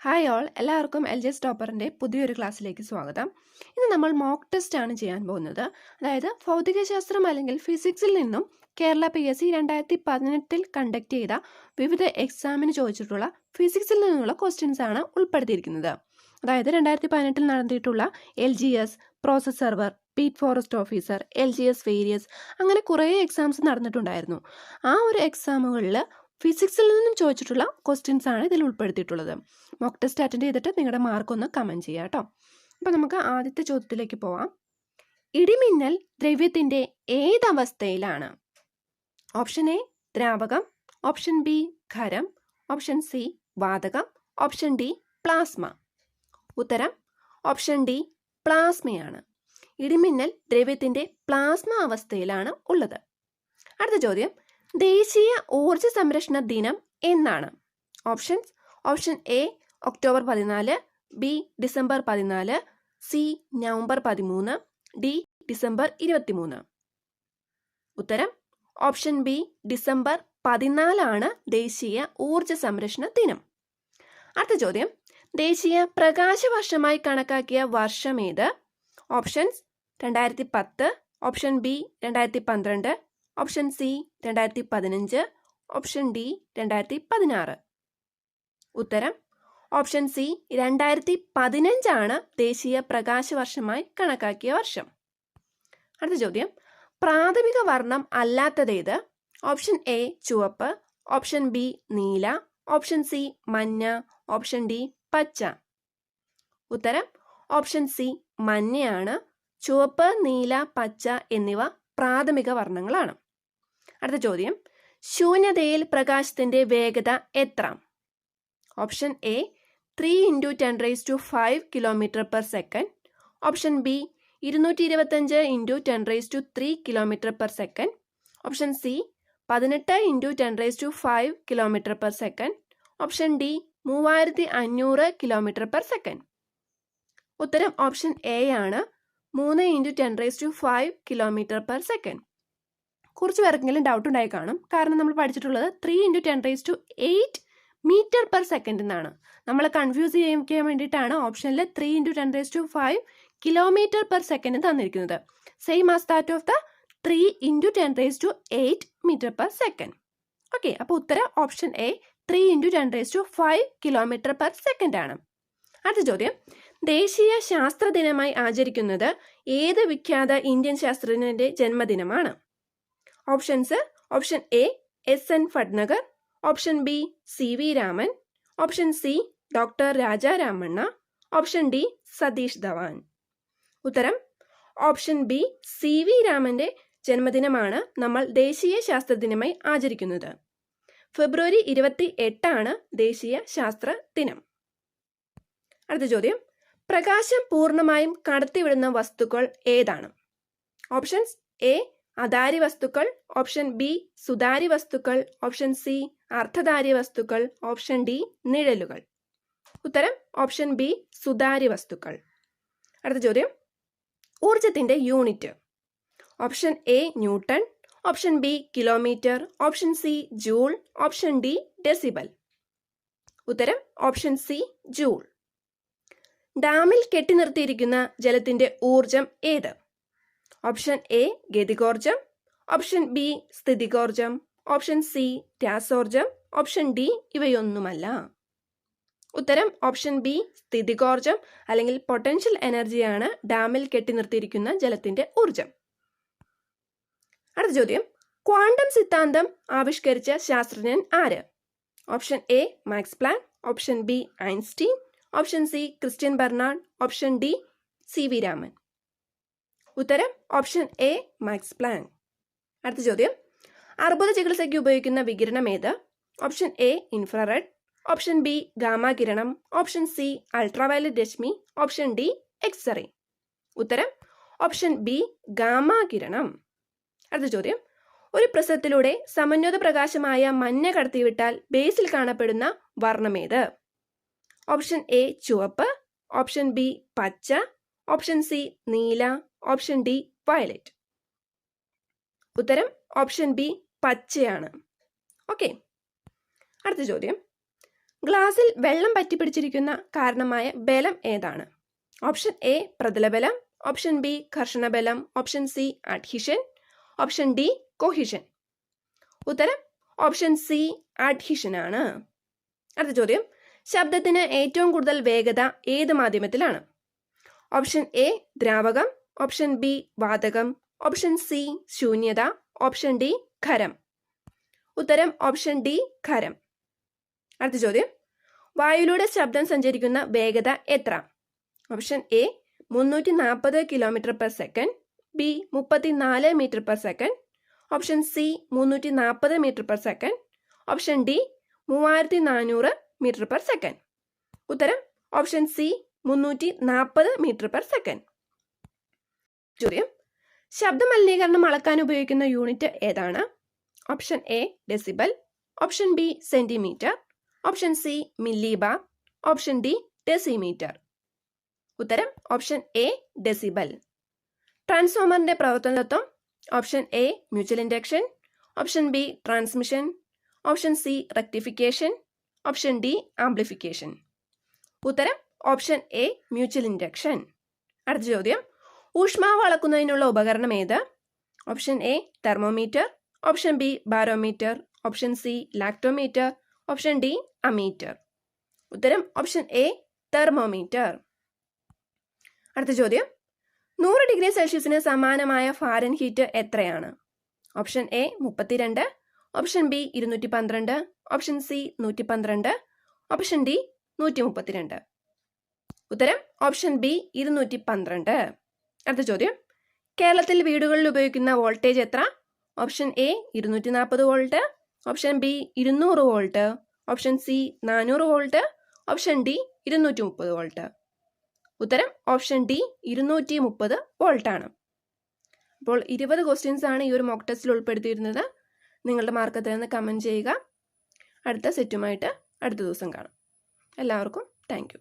Hi all എല്ലാവർക്കും L J സ്റ്റോപ്പറിന്റെ പുതിയൊരു ക്ലാസ്സിലേക്ക് സ്വാഗതം. ഇന്ന് നമ്മൾ മോക്ക് ടെസ്റ്റ് ആണ് ചെയ്യാൻ പോകുന്നത്. അതായത് ഭൗതികശാസ്ത്രം അല്ലെങ്കിൽ ഫിസിക്സിൽ നിന്നും കേരള പി എസ് സി രണ്ടായിരത്തി പതിനെട്ടിൽ കണ്ടക്ട് ചെയ്ത വിവിധ എക്സാമിന് ചോദിച്ചിട്ടുള്ള ഫിസിക്സിൽ നിന്നുള്ള ക്വസ്റ്റ്യൻസ് ആണ് ഉൾപ്പെടുത്തിയിരിക്കുന്നത്. അതായത് രണ്ടായിരത്തി പതിനെട്ടിൽ നടത്തിയിട്ടുള്ള L G S process server Pete forest officer L G S various അങ്ങനെ കുറേ എക്സാംസ് നടന്നിട്ടുണ്ടായിരുന്നു. ആ ഒരു എക്സാമുകളിൽ ഫിസിക്സിൽ നിന്നും ചോദിച്ചിട്ടുള്ള ക്വസ്റ്റ്യൻസ് ആണ് ഇതിൽ ഉൾപ്പെടുത്തിയിട്ടുള്ളത്. മോക്ക് ടെസ്റ്റ് അറ്റൻഡ് ചെയ്തിട്ട് നിങ്ങളുടെ മാർക്ക് ഒന്ന് കമന്റ് ചെയ്യുക കേട്ടോ അപ്പോൾ നമുക്ക് ആദ്യത്തെ ചോദ്യത്തിലേക്ക് പോവാം. ഇടിമിന്നൽ ദ്രവ്യത്തിന്റെ ഏതവസ്ഥയിലാണ്? ഓപ്ഷൻ എ ദ്രാവകം. ഓപ്ഷൻ ബി ഖരം. ഓപ്ഷൻ സി വാതകം. ഓപ്ഷൻ ഡി പ്ലാസ്മ ഉത്തരം ഓപ്ഷൻ ഡി പ്ലാസ്മയാണ് ഇടിമിന്നൽ ദ്രവ്യത്തിന്റെ പ്ലാസ്മ അവസ്ഥയിലാണ് ഉള്ളത്. അടുത്ത ചോദ്യം ദേശീയ ഊർജ സംരക്ഷണ ദിനം എന്നാണ്. ഓപ്ഷൻസ് ഓപ്ഷൻ എ ഒക്ടോബർ പതിനാല് ബി ഡിസംബർ പതിനാല് സി നവംബർ പതിമൂന്ന് ഡി ഡിസംബർ ഇരുപത്തിമൂന്ന്. ഉത്തരം ഓപ്ഷൻ ബി ഡിസംബർ പതിനാലാണ് ദേശീയ ഊർജ സംരക്ഷണ ദിനം. അടുത്ത ചോദ്യം ദേശീയ പ്രകാശ വർഷമായി കണക്കാക്കിയ വർഷം ഏത്? ഓപ്ഷൻസ് രണ്ടായിരത്തി പത്ത് ഓപ്ഷൻ ബി രണ്ടായിരത്തി പന്ത്രണ്ട് ഓപ്ഷൻ സി രണ്ടായിരത്തി പതിനഞ്ച് ഓപ്ഷൻ ഡി രണ്ടായിരത്തി പതിനാറ് ഉത്തരം ഓപ്ഷൻ സി രണ്ടായിരത്തി പതിനഞ്ചാണ് ദേശീയ പ്രകാശ വർഷമായി കണക്കാക്കിയ വർഷം. അടുത്ത ചോദ്യം പ്രാഥമിക വർണം അല്ലാത്തതേത്? ഓപ്ഷൻ എ ചുവപ്പ്. ഓപ്ഷൻ ബി നീല. ഓപ്ഷൻ സി മഞ്ഞ. ഓപ്ഷൻ ഡി പച്ച. ഉത്തരം ഓപ്ഷൻ സി മഞ്ഞയാണ്. ചുവപ്പ് നീല പച്ച എന്നിവ പ്രാഥമിക വർണങ്ങളാണ്. അടുത്ത ചോദ്യം. ശൂന്യതയിൽ പ്രകാശത്തിന്റെ വേഗത എത്ര? Option A three into ten raise to five kilometre per second option B ഇരുന്നൂറ്റി ഇരുപത്തഞ്ച് into ten raise to three kilometre per second option C പതിനെട്ട് into ten raise to five kilometre per second option D മൂവായിരത്തി അഞ്ഞൂറ് kilometre per second ഉത്തരം option A ആണ് മൂന്ന് into ten raise to five kilometre per second കുറച്ച് പേർക്കെങ്കിലും doubt ഉണ്ടായി കാണും. കാരണം നമ്മൾ പഠിച്ചിട്ടുള്ളത് three into ten raise to eight metre per second എന്നാണ് നമ്മൾ കൺഫ്യൂസ് ചെയ്യാൻ വേണ്ടിയിട്ടാണ് ഓപ്ഷനിൽ three into ten raise to five kilometre per second തന്നിരിക്കുന്നത്. Same as that of the three into ten raise to eight metre per second okay അപ്പോൾ ഉത്തരം option A three into ten raise to five kilometre per second ആണ്. അടുത്ത ചോദ്യം. ദേശീയ ശാസ്ത്ര ദിനമായി ആചരിക്കുന്നത് ഏത് വിഖ്യാത ഇന്ത്യൻ ശാസ്ത്രജ്ഞന്റെ ജന്മദിനമാണ്? Options option A S N Bhatnagar option B C V Raman option C doctor Raja Ramanna option D Satish Dhawan ഉത്തരം ഓപ്ഷൻ ബി സി വി രാമന്റെ ജന്മദിനമാണ് നമ്മൾ ദേശീയ ശാസ്ത്ര ദിനമായി ആചരിക്കുന്നത്. ഫെബ്രുവരി ഇരുപത്തി എട്ടാണ് ദേശീയ ശാസ്ത്ര ദിനം. അടുത്ത ചോദ്യം പ്രകാശം പൂർണമായും കടത്തിവിടുന്ന വസ്തുക്കൾ ഏതാണ്? ഓപ്ഷൻസ് എ അധാരി വസ്തുക്കൾ ഓപ്ഷൻ ബി സുതാരി വസ്തുക്കൾ ഓപ്ഷൻ സി അർദ്ധധാരി വസ്തുക്കൾ ഓപ്ഷൻ ഡി നിഴലുകൾ. ഉത്തരം ഓപ്ഷൻ ബി സുതാരി വസ്തുക്കൾ അടുത്ത ചോദ്യം. ഊർജത്തിന്റെ unit. Option A newton option B kilometre option C joule option D decibel. ഉത്തരം ഓപ്ഷൻ സി ജൂൾ. ഡാമിൽ കെട്ടി നിർത്തിയിരിക്കുന്ന ജലത്തിന്റെ ഊർജം ഏത്? ഓപ്ഷൻ എ ഗതികോർജം ഓപ്ഷൻ ബി സ്ഥിതികോർജം ഓപ്ഷൻ സി രാസോർജം ഓപ്ഷൻ ഡി ഇവയൊന്നുമല്ല. ഉത്തരം ഓപ്ഷൻ ബി സ്ഥിതികോർജം അല്ലെങ്കിൽ പൊട്ടൻഷ്യൽ എനർജിയാണ് ഡാമിൽ കെട്ടി നിർത്തിയിരിക്കുന്ന ജലത്തിന്റെ ഊർജം അടുത്ത ചോദ്യം ക്വാണ്ടം സിദ്ധാന്തം ആവിഷ്കരിച്ച ശാസ്ത്രജ്ഞൻ ആര്? Option A Max Planck option B Einstein option C Christian Bernard option D C V Raman ഉത്തരം ഓപ്ഷൻ എ മാക്സ് പ്ലാൻ അടുത്ത ചോദ്യം. അർബുദ ചികിത്സയ്ക്ക് ഉപയോഗിക്കുന്ന വികിരണം ഏത്? Option A infrared. Option B gamma കിരണം. Option C ultraviolet Rashmi. Option D X ray. ഉത്തരം ഓപ്ഷൻ ബി ഗാമ കിരണം. അടുത്ത ചോദ്യം. ഒരു പ്രസവത്തിലൂടെ സമന്വത പ്രകാശമായ മഞ്ഞ കടത്തിവിട്ടാൽ ബേസിൽ കാണപ്പെടുന്ന വർണമേത് ഓപ്ഷൻ എ ചുവപ്പ്. ഓപ്ഷൻ ബി പച്ച. ഓപ്ഷൻ സി നീല. Option D violet. ഉത്തരം ഓപ്ഷൻ ബി പച്ചയാണ്. ഓക്കെ. അടുത്ത ചോദ്യം. ഗ്ലാസിൽ വെള്ളം പറ്റിപ്പിടിച്ചിരിക്കുന്ന കാരണമായ ബലം ഏതാണ്? ഓപ്ഷൻ എ പ്രതലബലം option B കർഷണബലം option C adhesion option D cohesion. ഉത്തരം ഓപ്ഷൻ സി അഡ്ഹിഷൻ ആണ് അടുത്ത ചോദ്യം. ശബ്ദത്തിന് ഏറ്റവും കൂടുതൽ വേഗത ഏത് മാധ്യമത്തിലാണ്? ഓപ്ഷൻ എ ദ്രാവകം ഓപ്ഷൻ ബി വാതകം. ഓപ്ഷൻ സി ശൂന്യത. ഓപ്ഷൻ ഡി ഖരം. ഉത്തരം ഓപ്ഷൻ ഡി ഖരം. അടുത്ത ചോദ്യം. വായുവിലൂടെ ശബ്ദം സഞ്ചരിക്കുന്ന വേഗത എത്ര? ഓപ്ഷൻ എ മുന്നൂറ്റി നാൽപ്പത് കിലോമീറ്റർ പെർ സെക്കൻഡ് ബി മുപ്പത്തിനാല് metre per second option C മുന്നൂറ്റി നാൽപ്പത് metre per second option D മൂവായിരത്തി നാനൂറ് മീറ്റർ പെർ സെക്കൻഡ് ഉത്തരം ഓപ്ഷൻ സി മുന്നൂറ്റി നാൽപ്പത് മീറ്റർ പെർ സെക്കൻഡ് ചോദ്യം. ശബ്ദ മലിനീകരണം അളക്കാൻ ഉപയോഗിക്കുന്ന യൂണിറ്റ് ഏതാണ്? Option A decibel option B centimetre option C millibar option D decimetre ഉത്തരം ഓപ്ഷൻ എ ഡെസിബൽ ട്രാൻസ്ഫോമറിന്റെ പ്രവർത്തന തത്വം option A mutual induction option B transmission option C rectification option D amplification ഉത്തരം ഓപ്ഷൻ എ മ്യൂച്വൽ ഇൻഡക്ഷൻ അടുത്ത ചോദ്യം. ഊഷ്മാവ് അളക്കുന്നതിനുള്ള ഉപകരണം ഏത്? Option A thermometer option B barometer option C lactometer option D ammeter ഉത്തരം ഓപ്ഷൻ എ തെർമോമീറ്റർ അടുത്ത ചോദ്യം. നൂറ് ഡിഗ്രി സെൽഷ്യസിന് സമാനമായ ഫാരൻ ഹീറ്റ് എത്രയാണ്? ഓപ്ഷൻ എ മുപ്പത്തിരണ്ട്. ഓപ്ഷൻ ബി ഇരുന്നൂറ്റി പന്ത്രണ്ട് ഓപ്ഷൻ സി നൂറ്റി പന്ത്രണ്ട് ഓപ്ഷൻ ഡി നൂറ്റി മുപ്പത്തിരണ്ട് ഉത്തരം ഓപ്ഷൻ ബി ഇരുന്നൂറ്റി പന്ത്രണ്ട് അടുത്ത ചോദ്യം. കേരളത്തിൽ വീടുകളിൽ ഉപയോഗിക്കുന്ന വോൾട്ടേജ് എത്ര? ഓപ്ഷൻ എ ഇരുന്നൂറ്റി നാൽപ്പത് വോൾട്ട് ഓപ്ഷൻ ബി ഇരുന്നൂറ് വോൾട്ട് ഓപ്ഷൻ സി നാനൂറ് വോൾട്ട് ഓപ്ഷൻ ഡി ഇരുന്നൂറ്റി മുപ്പത് വോൾട്ട്. ഉത്തരം ഓപ്ഷൻ ഡി ഇരുന്നൂറ്റി മുപ്പത് വോൾട്ടാണ്. അപ്പോൾ ഇരുപത് ക്വസ്റ്റ്യൻസ് ആണ് ഈ ഒരു മോക്ക് ടെസ്റ്റിൽ ഉൾപ്പെടുത്തിയിരുന്നത്. നിങ്ങളുടെ മാർക്ക് എത്രയെന്ന് കമന്റ് ചെയ്യുക. അടുത്ത സെറ്റുമായിട്ട് അടുത്ത ദിവസം കാണാം. എല്ലാവർക്കും താങ്ക്